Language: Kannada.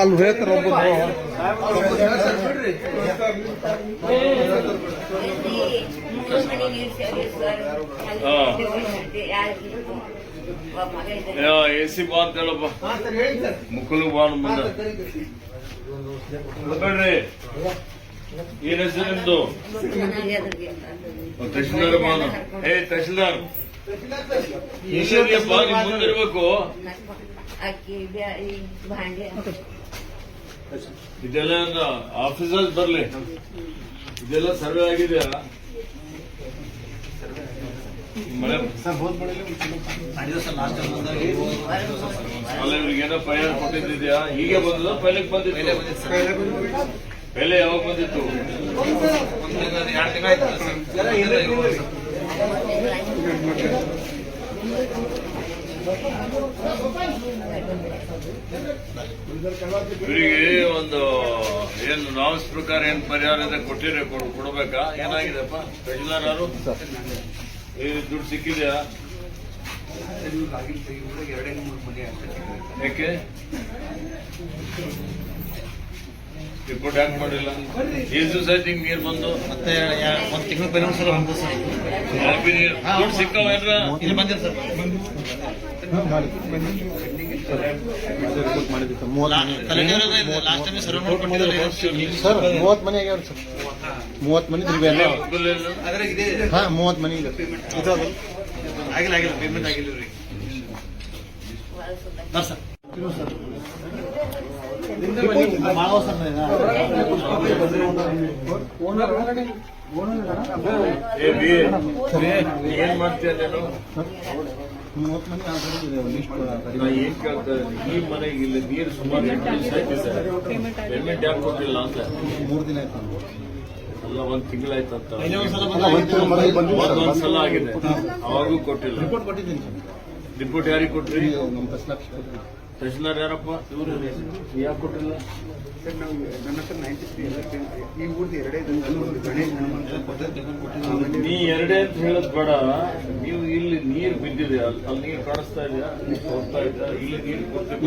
ಅಲ್ಲಿ ಹೇಳ್ತಾರೆ ಒಬ್ಬ ಎ ಸಿ ಬಾ ಅಂತ ಹೇಳಪ್ಪ ಮುಕ್ಕಲು ಬಾ ಮುಂದೆ. ಏನ್ ಹೆಸರು ನಿಮ್ದು? ತಹಶೀಲ್ದಾರ್ ಬಾನು. ಏ ತಹಶೀಲ್ದಾರ್. ಈಶ್ವರ್ಯಪ್ಪ ನಿಮ್ ಮುಂದಿರ್ಬೇಕು ಇದೆಲ್ಲ ಆಫೀಸಲ್ಲಿ ಬರ್ಲಿ. ಇದೆಲ್ಲ ಸರ್ವೆ ಆಗಿದೆಯಾ? ಅಲ್ಲ ಇವ್ರಿಗೆ ಏನೋ ಫೈರ್ ಕೊಟ್ಟಿದ್ದಿದ್ಯಾ? ಹೀಗೆ ಬಂದದ ಪೈಲಕ್ ಬಂದಿತ್ತು. ಬೆಲೆ ಯಾವಾಗ ಬಂದಿತ್ತು? ಇವರಿಗೆ ಒಂದು ಏನು ನಾವ್ಸ್ ಪ್ರಕಾರ ಏನ್ ಪರಿಹಾರ ಇದೆ ಕೊಟ್ಟಿರೋ ಕೊಡ್- ಕೊಡ್ಬೇಕಾ? ಏನಾಗಿದೆಪ್ಪ? ಈ ದುಡ್ಡು ಸಿಕ್ಕಿದ್ಯಾ? ಯಾಕೆ? ರಿಪೋರ್ಟ್ ಯಾಕೆ ಮಾಡಿಲ್ಲ? ಎಷ್ಟು ದಿವಸ ಆಯ್ತು ಹಿಂಗೆ ನೀರು ಬಂದು? ಮತ್ತೆ ಒಂದು ತಿಂಗಳ ಬಂದು ಸರ್. ಹ್ಯಾಪಿ ನೀರು ದುಡ್ಡು ಸಿಕ್ಕವ ಏನ್ರ ಇಲ್ಲಿ ಬಂದಿರ sir. Last time serve sir ಮೂವತ್ತು ಮನೆ ಆಗ್ಯಾವ ಸರ್. ಮೂವತ್ ಮನೆ ತಿರುಗಿ ಹಾ ಮೂವತ್ ಮನೆ ಇದೆ. ಆಗಿಲ್ಲ ಆಗಿಲ್ಲ. ಪೇಮೆಂಟ್ ಆಗಿಲ್ಲ ರೀ ಸರ್ ಮಾಳವ ಸರ್. ಏ ಬಿ ಏನ್ ಮಾಡ್ತೀಯ ನೀನು ಮೂವತ್ ಮನೆ ಆಲ್ರೆಡಿ ಲಿಸ್ಟ್ ನಾ ಏನ್ ಕೇಳ್ತಾ ಇದ್ದೀನಿ, ಈ ಮನೆಗೆ ಇಲ್ಲಿ ನೀರು ಸುಮಾರು ಪೇಮೆಂಟ್ ಯಾಕೆ ಕೊಟ್ಟಿಲ್ಲ ಅಂತ. ಮೂರ್ ದಿನ ಆಯ್ತು. ಅಲ್ಲ ಒಂದ್ ತಿಂಗಳಾಯ್ತಂತ ಒಂದ್ಸಲ. ಆಗಿದೆ. ಅವಾಗೂ ಕೊಟ್ಟಿಲ್ಲ. ರಿಪೋರ್ಟ್ ಕೊಟ್ಟಿದ್ದೀನಿ ಸರ್. ರಿಪೋರ್ಟ್ ಯಾರಿಗೆ ಕೊಟ್ರಿ? ತಹಶೀಲ್ದಾರ್ ಯಾರಪ್ಪ? ಇವರು ಯಾಕೆ ಕೊಟ್ಟಿಲ್ಲ? ಸರ್ ನಾವು ನನ್ನ ಹತ್ರ ನೈಂಟಿ ತ್ರೀ ಎಲ್ಲ ಈ ಊರ್ದು ಎರಡೇ ಒಂದು ಗಣೇಶ್ ಹನುಮಂತ ನೀ ಎರಡೇ ಅಂತ ಹೇಳದ್ ಬೇಡ. ನೀವು ಇಲ್ಲಿ ನೀರು ಬಿದ್ದಿದೆ. ಅಲ್ಲಿ ನೀರು ಕಾಣಿಸ್ತಾ ಇದೆಯಾ? ಹೋಗ್ತಾ ಇದೆಯಾ ಇಲ್ಲಿ ನೀರು ಕೊಡ್ಬೇಕು